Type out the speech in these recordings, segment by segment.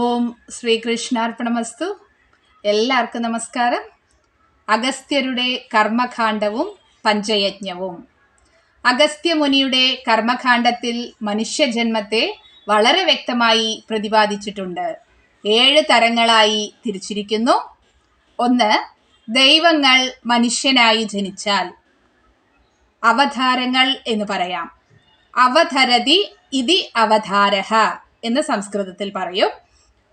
ഓം ശ്രീകൃഷ്ണാർപ്പണമസ്തു. എല്ലാവർക്കും നമസ്കാരം. അഗസ്ത്യരുടെ കർമ്മകാണ്ഡവും പഞ്ചയജ്ഞവും. അഗസ്ത്യമുനിയുടെ കർമ്മകാണ്ഡത്തിൽ മനുഷ്യജന്മത്തെ വളരെ വ്യക്തമായി പ്രതിപാദിച്ചിട്ടുണ്ട്. ഏഴ് തരങ്ങളായി തിരിച്ചിരിക്കുന്നു. ഒന്ന് ദൈവങ്ങൾ മനുഷ്യനായി ജനിച്ചാൽ. അവതാരങ്ങൾ എന്ന് പറയാം. അവതരതി ഇതി അവതാരഹ എന്ന് സംസ്കൃതത്തിൽ പറയും.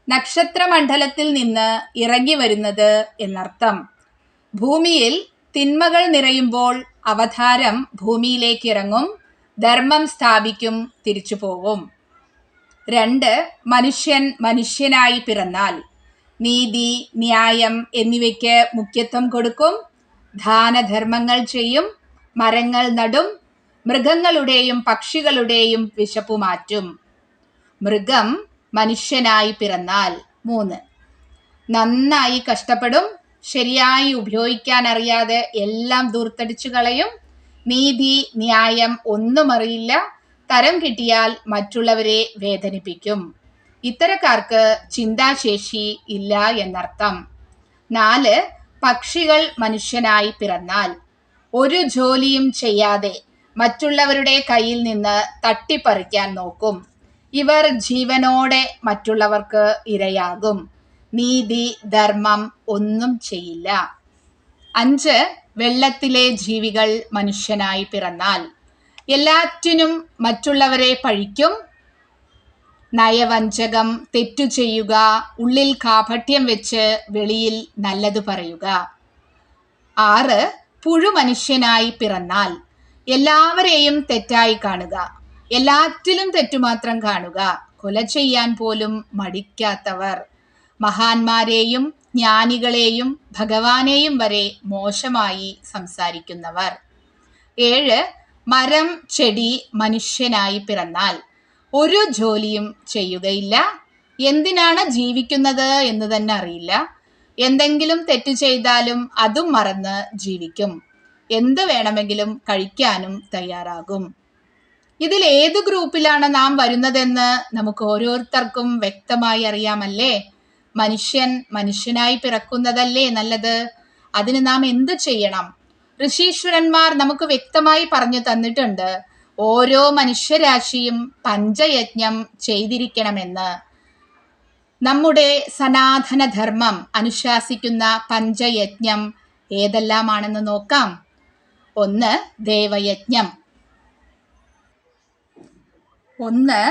നക്ഷത്രമണ്ഡലത്തിൽ നിന്ന് ഇറങ്ങി വരുന്നത് എന്നർത്ഥം. ഭൂമിയിൽ തിന്മകൾ നിറയുമ്പോൾ അവതാരം ഭൂമിയിലേക്ക് ഇറങ്ങും ധർമ്മം സ്ഥാപിക്കും തിരിച്ചു പോവും രണ്ട് മനുഷ്യൻ മനുഷ്യനായി പിറന്നാൽ നീതി ന്യായം എന്നിവയ്ക്ക് മുഖ്യത്വം കൊടുക്കും. ദാനധർമ്മങ്ങൾ ചെയ്യും മരങ്ങൾ നടും മൃഗങ്ങളുടെയും പക്ഷികളുടെയും വിശപ്പ് മാറ്റും മൃഗം മനുഷ്യനായി പിറന്നാൽ. മൂന്ന്. നന്നായി കഷ്ടപ്പെടും. ശരിയായി ഉപയോഗിക്കാൻ അറിയാതെ എല്ലാം ദൂർത്തടിച്ചു കളയും. നീതി ന്യായം ഒന്നും അറിയില്ല. തരം കിട്ടിയാൽ മറ്റുള്ളവരെ വേദനിപ്പിക്കും. ഇത്തരക്കാർക്ക് ചിന്താശേഷി ഇല്ല എന്നർത്ഥം. നാല്. പക്ഷികൾ മനുഷ്യനായി പിറന്നാൽ. ഒരു ജോലിയും ചെയ്യാതെ മറ്റുള്ളവരുടെ കയ്യിൽ നിന്ന് തട്ടിപ്പറിക്കാൻ നോക്കും. ഇവർ ജീവനോടെ മറ്റുള്ളവർക്ക് ഇരയാകും. നീതി ധർമ്മം ഒന്നും ചെയ്യില്ല. അഞ്ച് വെള്ളത്തിലെ ജീവികൾ മനുഷ്യനായി പിറന്നാൽ എല്ലാറ്റിനും മറ്റുള്ളവരെ പഴിക്കും. നയവഞ്ചകം തെറ്റു ചെയ്യുക ഉള്ളിൽ കാപട്യം വെച്ച് വെളിയിൽ നല്ലത് പറയുക. ആറ് പുഴു മനുഷ്യനായി പിറന്നാൽ എല്ലാവരെയും തെറ്റായി കാണുക. എല്ലാറ്റിലും തെറ്റുമാത്രം കാണുക. കൊല ചെയ്യാൻ പോലും മടിക്കാത്തവർ. മഹാന്മാരെയും ജ്ഞാനികളെയും ഭഗവാനെയും വരെ മോശമായി സംസാരിക്കുന്നവർ. ഏഴ് മരം ചെടി മനുഷ്യനായി പിറന്നാൽ ഒരു ജോലിയും ചെയ്യുകയില്ല. എന്തിനാണ് ജീവിക്കുന്നത് എന്ന് തന്നെ അറിയില്ല. എന്തെങ്കിലും തെറ്റ് ചെയ്താലും അതും മറന്ന് ജീവിക്കും. എന്ത് വേണമെങ്കിലും കഴിക്കാനും തയ്യാറാകും. ഇതിൽ ഏത് ഗ്രൂപ്പിലാണ് നാം വരുന്നതെന്ന് നമുക്ക് ഓരോരുത്തർക്കും വ്യക്തമായി അറിയാമല്ലേ? മനുഷ്യൻ മനുഷ്യനായി പിറക്കുന്നതല്ലേ നല്ലത്? അതിന് നാം എന്ത് ചെയ്യണം? ഋഷീശ്വരന്മാർ നമുക്ക് വ്യക്തമായി പറഞ്ഞു തന്നിട്ടുണ്ട് ഓരോ മനുഷ്യരാശിയും പഞ്ചയജ്ഞം ചെയ്തിരിക്കണമെന്ന്. നമ്മുടെ സനാതനധർമ്മം അനുശാസിക്കുന്ന പഞ്ചയജ്ഞം ഏതെല്ലാമാണെന്ന് നോക്കാം. ഒന്ന് ദേവയജ്ഞം. ഒന്ന്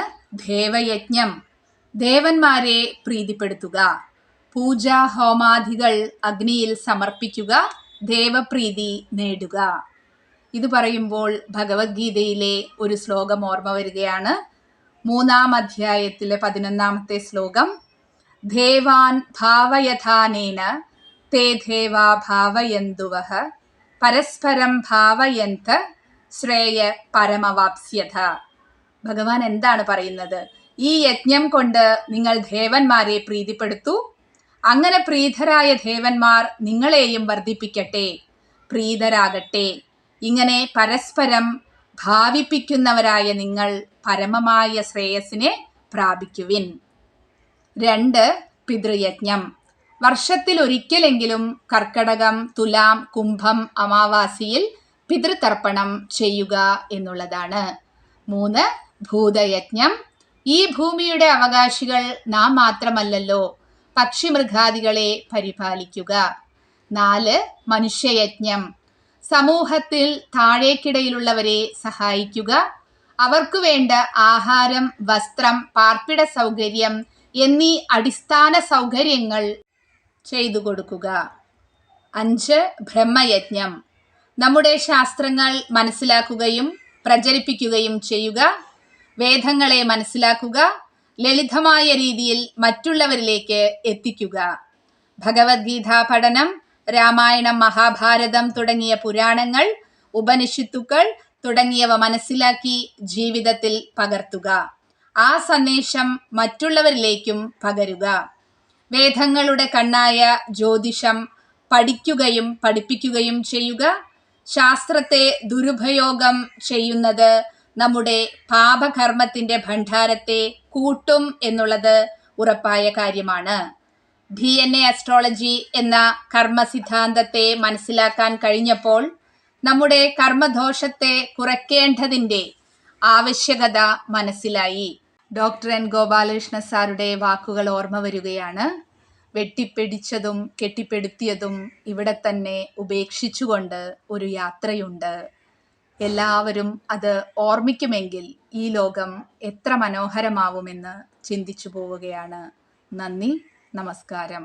ദേവയജ്ഞം. ദേവന്മാരെ പ്രീതിപ്പെടുത്തുക. പൂജ ഹോമാദികൾ അഗ്നിയിൽ സമർപ്പിക്കുക ദേവപ്രീതി നേടുക. ഇത് പറയുമ്പോൾ ഭഗവത്ഗീതയിലെ ഒരു ശ്ലോകം ഓർമ്മ വരികയാണ്. മൂന്നാം അധ്യായത്തിലെ പതിനൊന്നാമത്തെ ശ്ലോകം. ദേവാൻ ഭാവയഥാനേന തേ ദേവാ ഭാവയന്തുവഹ പരസ്പരം ഭാവയന്ത ശ്രേയ പരമവാപ്സ്യത ഭഗവാൻ എന്താണ് പറയുന്നത്? ഈ യജ്ഞം കൊണ്ട് നിങ്ങൾ ദേവന്മാരെ പ്രീതിപ്പെടുത്തു. അങ്ങനെ പ്രീതരായ ദേവന്മാർ നിങ്ങളെയും വർദ്ധിപ്പിക്കട്ടെ പ്രീതരാകട്ടെ. ഇങ്ങനെ പരസ്പരം ഭാവിപ്പിക്കുന്നവരായ നിങ്ങൾ പരമമായ ശ്രേയസിനെ പ്രാപിക്കുവിൻ. രണ്ട് പിതൃയജ്ഞം. വർഷത്തിൽ ഒരിക്കലെങ്കിലും കർക്കടകം തുലാം കുംഭം അമാവാസിയിൽ പിതൃതർപ്പണം ചെയ്യുക എന്നുള്ളതാണ്. മൂന്ന് ഭൂതയജ്ഞം. ഈ ഭൂമിയുടെ അവകാശികൾ നാം മാത്രമല്ലല്ലോ പക്ഷിമൃഗാദികളെ പരിപാലിക്കുക. നാല് മനുഷ്യയജ്ഞം. സമൂഹത്തിൽ താഴേക്കിടയിലുള്ളവരെ സഹായിക്കുക. അവർക്കു വേണ്ട ആഹാരം വസ്ത്രം പാർപ്പിട സൗകര്യം എന്നീ അടിസ്ഥാന സൗകര്യങ്ങൾ ചെയ്തു കൊടുക്കുക. അഞ്ച് ബ്രഹ്മയജ്ഞം. നമ്മുടെ ശാസ്ത്രങ്ങൾ മനസ്സിലാക്കുകയും പ്രചരിപ്പിക്കുകയും ചെയ്യുക. വേദങ്ങളെ മനസ്സിലാക്കുക ലളിതമായ രീതിയിൽ മറ്റുള്ളവരിലേക്ക് എത്തിക്കുക. ഭഗവത്ഗീത പഠനം രാമായണം മഹാഭാരതം തുടങ്ങിയ പുരാണങ്ങൾ ഉപനിഷത്തുക്കൾ തുടങ്ങിയവ മനസ്സിലാക്കി ജീവിതത്തിൽ പകർത്തുക. ആ സന്ദേശം മറ്റുള്ളവരിലേക്കും പകരുക. വേദങ്ങളുടെ കണ്ണായ ജ്യോതിഷം പഠിക്കുകയും പഠിപ്പിക്കുകയും ചെയ്യുക. ശാസ്ത്രത്തെ ദുരുപയോഗം ചെയ്യുന്നത് നമ്മുടെ പാപകർമ്മത്തിന്റെ ഭണ്ഡാരത്തെ കൂട്ടും എന്നുള്ളത് ഉറപ്പായ കാര്യമാണ്. ഡി എൻ എ അസ്ട്രോളജി എന്ന കർമ്മ സിദ്ധാന്തത്തെ മനസ്സിലാക്കാൻ കഴിഞ്ഞപ്പോൾ നമ്മുടെ കർമ്മദോഷത്തെ കുറയ്ക്കേണ്ടതിന്റെ ആവശ്യകത മനസ്സിലായി. ഡോക്ടർ എൻ ഗോപാലകൃഷ്ണ സാറുടെ വാക്കുകൾ ഓർമ്മ വരികയാണ്. വെട്ടിപ്പിടിച്ചതും കെട്ടിപ്പെടുത്തിയതും ഇവിടെ തന്നെ ഉപേക്ഷിച്ചുകൊണ്ട് ഒരു യാത്രയുണ്ട്. എല്ലാവരും അത് ഓർമ്മിക്കുമെങ്കിൽ ഈ ലോകം എത്ര മനോഹരമാവുമെന്ന് ചിന്തിച്ചു പോവുകയാണ്. നന്ദി നമസ്കാരം.